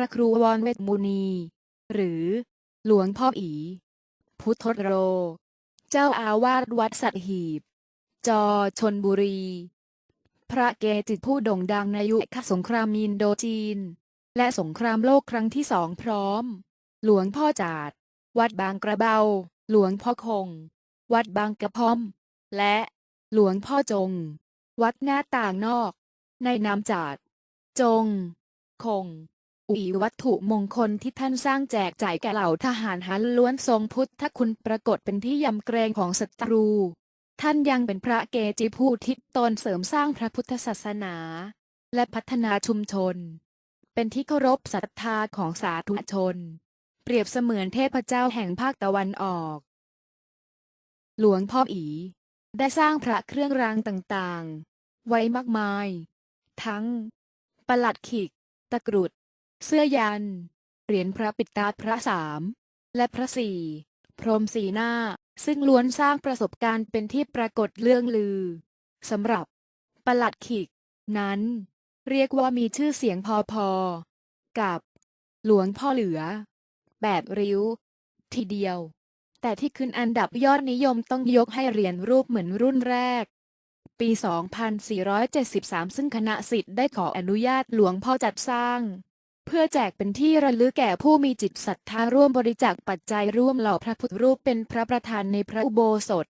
ระครูวรเวทมุนี หรือ หลวงพ่ออี พุทธโร เจ้าอาวาสวัดสัตหีบ จอชนบุรี พระเกจิผู้โด่งดังในยุคสงครามอินโดจีน และสงครามโลกครั้งที่สองพร้อม หลวงพ่อจาด วัดบางกระเบา หลวงพ่อคง วัดบางกระพร้อม และหลวงพ่อจง วัดหน้าต่างนอก ในนามจาด จง คง อุยวัตถุมงคลที่ท่านสร้างแจกจ่ายแก่เหล่าทหารหันล้วนทรงพุทธคุณปรากฏเป็นที่ยำเกรงของศัตรู ท่านยังเป็นพระเกจิผู้ทิศตนเสริมสร้างพระพุทธศาสนา และพัฒนาชุมชน เป็นที่เคารพศรัทธาของสาธุชน เปรียบเสมือนเทพเจ้าแห่งภาคตะวันออก หลวงพ่ออี ได้สร้างพระเครื่องรางต่างๆ ไว้มากมาย ทั้ง ประหลัดขิก ตะกรุด เสื้อยัน เหรียญพระปิดตาพระสาม และพระสี่ พรมสีหน้า ซึ่งล้วนสร้างประสบการณ์เป็นที่ปรากฏเรื่องลือ สำหรับประหลัดขิก นั้น เรียกว่ามีชื่อเสียงพอๆ กับ หลวงพ่อเหลือ แบบริ้ว ทีเดียว แต่ที่ขึ้นอันดับยอดนิยมต้องยกให้เหรียญรูปเหมือนรุ่นแรกปี 2473 ซึ่งคณะสิทธิ์ได้ขออนุญาตหลวงพ่อจัดสร้าง เพื่อแจกเป็นที่ระลึกแก่ผู้มีจิตศรัทธาร่วมบริจาคปัจจัยร่วมหล่อพระพุทธรูปเป็นพระประธานในพระอุโบสถ